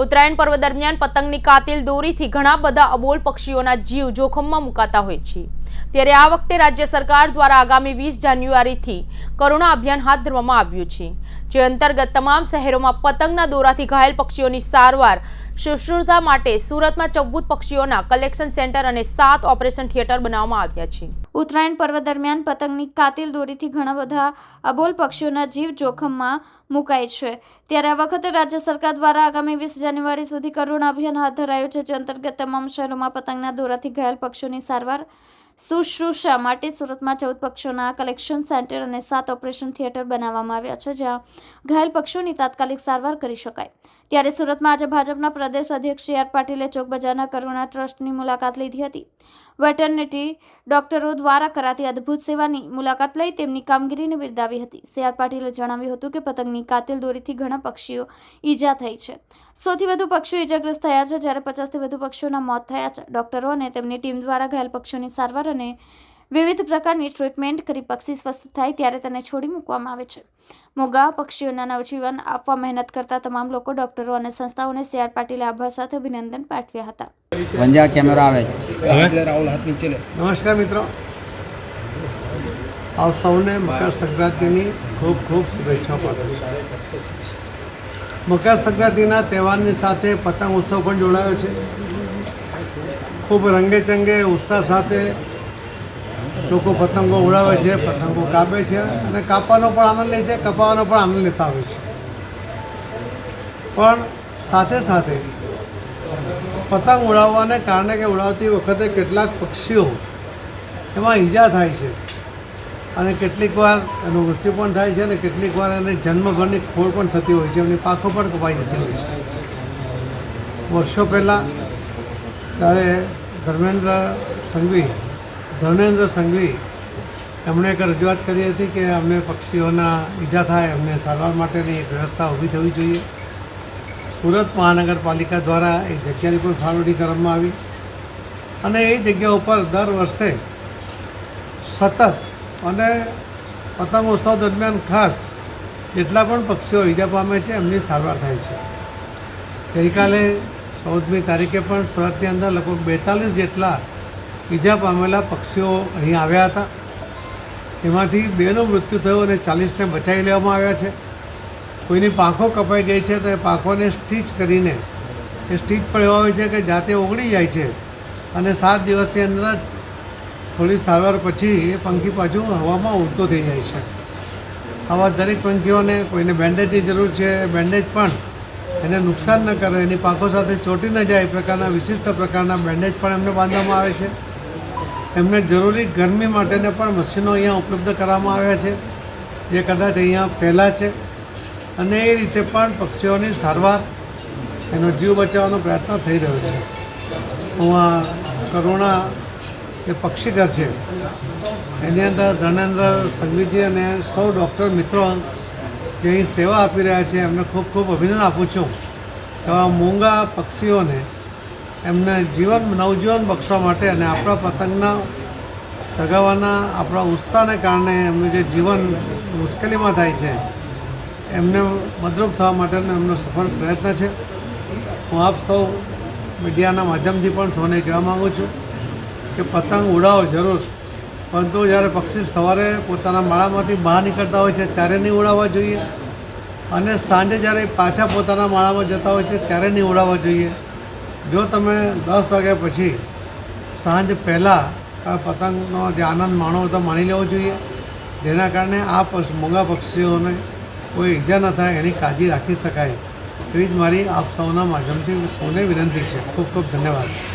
ઉત્તરાયણ પર્વ દરમિયાન પતંગની કાતિલ દોરીથી ઘણા બધા અબોલ પક્ષીઓના જીવ જોખમમાં મુકાતા હોય છે. ત્યારે આ વખતે રાજ્ય સરકાર દ્વારા આગામી વીસ જાન્યુઆરીથી કરુણા અભિયાન હાથ ધરવામાં આવ્યું છે. જે અંતર્ગત તમામ શહેરોમાં પતંગના દોરાથી ઘાયલ પક્ષીઓની સારવાર શુશ્રુષા માટે સુરતમાં ચૌદ પક્ષીઓના કલેક્શન સેન્ટર અને સાત ઓપરેશન થિયેટર બનાવવામાં આવ્યા છે. ઉત્તરાયણ પર્વ દરમિયાન પતંગની કાતિલ દોરીથી ઘણા બધા અબોલ પક્ષીઓના જીવ જોખમમાં મુકાય છે. ત્યારે આ વખતે રાજ્ય સરકાર દ્વારા આગામી વીસ જાન્યુઆરી સુધી કરુણા અભિયાન હાથ ધરાયું છે. જે અંતર્ગત તમામ શહેરોમાં પતંગના દોરાથી ઘાયલ પક્ષીઓની સારવાર શુશ્રૂષા માટે સુરતમાં ચૌદ પક્ષોના કલેક્શન સેન્ટર અને સાત ઓપરેશન થિયેટર બનાવવામાં આવ્યા છે, જ્યાં ઘાયલ પક્ષોની તાત્કાલિક સારવાર કરી શકાય. ત્યારે સુરતમાં આજે ભાજપના પ્રદેશ અધ્યક્ષ સી આર પાટીલે ચોક બજારના કરુણા ટ્રસ્ટની મુલાકાત લીધી હતી. વેટરનિટી ડોક્ટરો દ્વારા કરાતી અદ્ભુત સેવાની મુલાકાત લઈ તેમની કામગીરીને બિરદાવી હતી. સી આર પાટીલે જણાવ્યું હતું કે પતંગની કાતિલ દોરીથી ઘણા પક્ષીઓ ઈજા થઈ છે. સૌથી વધુ પક્ષીઓ ઈજાગ્રસ્ત થયા છે, જ્યારે પચાસથી વધુ પક્ષીઓના મોત થયા છે. ડોક્ટરો અને તેમની ટીમ દ્વારા ઘાયલ પક્ષીઓની સારવાર અને વિવિધ પ્રકારની ટ્રીટમેન્ટ કરી પક્ષી સ્વસ્થ થાય ત્યારે તેને છોડી મૂકવામાં આવે છે. મોગા પક્ષીઓના નવજીવન આપવા મહેનત કરતા તમામ લોકો ડોક્ટરો અને સંસ્થાઓને સી આર પાટીલે આભાર સાથે અભિનંદન પાઠવ્યા હતા. વંજા કેમેરો આવે. રાહુલ હાથ નીચે નમસ્કાર મિત્રો. આપ સૌને મકર સંક્રાંતિની ખૂબ ખૂબ શુભેચ્છા પાઠવું મકર સંક્રાંતિના તહેવારની સાથે પતંગ ઉત્સવ પણ જોડાયો છે. ખૂબ રંગેચંગે ઉત્સાહ સાથે લોકો પતંગો ઉડાવે છે, પતંગો કાપે છે અને કાપવાનો પણ આનંદ લે છે, કપાવાનો પણ આનંદ લેતા હોય છે. પણ સાથે સાથે પતંગ ઉડાવવાને કારણે કે ઉડાવતી વખતે કેટલાક પક્ષીઓ એમાં ઈજા થાય છે અને કેટલીક વાર એનું મૃત્યુ પણ થાય છે અને કેટલીક વાર એને જન્મભરની ખોળ પણ થતી હોય છે, એમની પાખો પણ કપાઈ જતી હોય છે. વર્ષો પહેલાં ત્યારે ધર્મેન્દ્ર સંઘવી ધર્મેન્દ્ર સંઘવી, એમણે એક રજૂઆત કરી હતી કે અમને પક્ષીઓના ઈજા થાય એમને સારવાર માટેની એક વ્યવસ્થા ઊભી થવી જોઈએ. સુરત મહાનગરપાલિકા દ્વારા એક જગ્યાની પણ ફાળવણી કરવામાં આવી અને એ જગ્યા ઉપર દર વર્ષે સતત અને પતંગોત્સવ દરમિયાન ખાસ જેટલા પણ પક્ષીઓ ઈજા પામે છે, એમની સારવાર થાય છે. ગઈકાલે ચૌદમી તારીખે પણ સુરતની અંદર લગભગ બેતાલીસ જેટલા ઈજા પામેલા પક્ષીઓ અહીં આવ્યા હતા. એમાંથી બેનું મૃત્યુ થયું અને ચાલીસને બચાવી લેવામાં આવ્યા છે. કોઈની પાંખો કપાઈ ગઈ છે તો એ પાંખોને સ્ટીચ કરીને એ સ્ટીચ પણ એવા હોય છે કે જાતે ઓગળી જાય છે અને સાત દિવસની અંદર જ થોડી સારવાર પછી એ પંખી પાછું હવામાં ઉડતો થઈ જાય છે. આવા દરેક પંખીઓને કોઈને બેન્ડેજની જરૂર છે બેન્ડેજ પણ એને નુકસાન ન કરે, એની પાંખો સાથે ચોંટી ન જાય, એ પ્રકારના વિશિષ્ટ પ્રકારના બેન્ડેજ પણ એમને બાંધવામાં આવે છે. એમને જરૂરી ગરમી માટેને પણ મશીનો અહીંયા ઉપલબ્ધ કરવામાં આવ્યા છે, જે કદાચ અહીંયા પહેલાં છે. અને એ રીતે પણ પક્ષીઓની સારવાર, એનો જીવ બચાવવાનો પ્રયત્ન થઈ રહ્યો છે. હું આ કરુણા જે પક્ષીઘર છે. એની અંદર ધર્મેન્દ્ર સંઘવીજી અને સૌ ડૉક્ટર મિત્રો જે અહીં સેવા આપી રહ્યા છે, એમને ખૂબ ખૂબ અભિનંદન આપું છું. આવા મૂંગા પક્ષીઓને એમને જીવન, નવજીવન બક્ષવા માટે અને આપણા પતંગના ચગાવવાના આપણા ઉત્સાહને કારણે એમનું જે જીવન મુશ્કેલીમાં થાય છે, એમને મદરૂપ થવા માટેનો એમનો સફળ પ્રયત્ન છે. હું આપ સૌ મીડિયાના માધ્યમથી પણ સૌને કહેવા માગું છું કે પતંગ ઉડાવો જરૂર. પરંતુ જ્યારે પક્ષી સવારે પોતાના માળામાંથી બહાર નીકળતા હોય છે, ત્યારે નહીં ઉડાવવા જોઈએ. અને સાંજે જ્યારે પાછા પોતાના માળામાં જતા હોય છે, ત્યારે નહીં ઉડાવવા જોઈએ. જો તમે દસ વાગ્યા પછી સાંજ પહેલાં આ પતંગનો જે આનંદ માણો તો માણી લેવો જોઈએ. જેના કારણે આ મોંઘા પક્ષીઓને કોઈ ઈજા ન થાય, એની કાળજી રાખી શકાય. એવી જ મારી આપ સૌના માધ્યમથી સૌને વિનંતી છે. ખૂબ ખૂબ ધન્યવાદ.